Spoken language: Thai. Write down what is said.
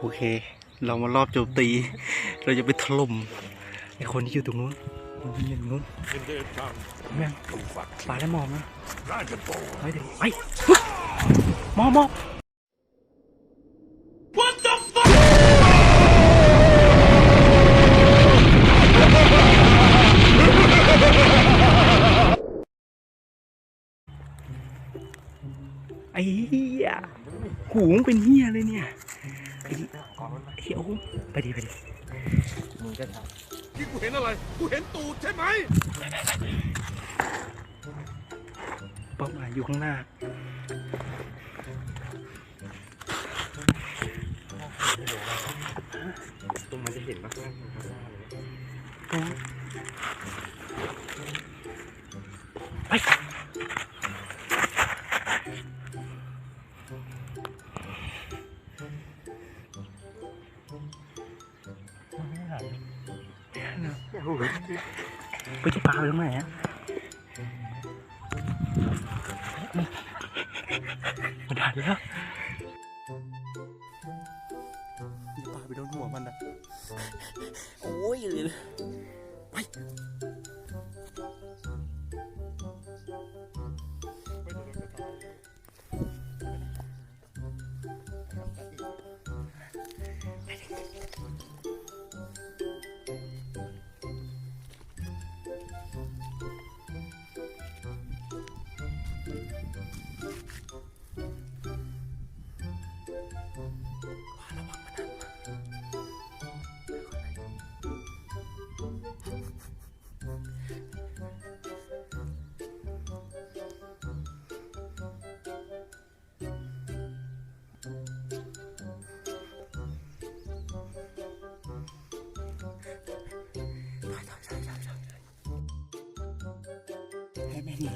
โอเค เรามารอบโจมตี เราจะไปถล่มไอคนที่อยู่ตรงนู้นมันอยู่ตรงนู้นแม่งปลาได้หมอบนะ dragon ball. ไปดิไปหมอบหมอบ What the fuck? ไอ้เหี้ยหูงเป็นเหี้ยเลยเนี่ย ไอ้เหี้ยโอ้ไปดิไปดิที่กูเห็นอะไร กูเห็นตูดใช่ไหมเป้าหมายอยู่ข้างหน้าตรงมันจะเห็นมากเลย ไปที่ปลาไปตรงไหนอะมันดันแล้วปลาไปโดนหัวมันอะโอ้ยเลยไป แม่นี่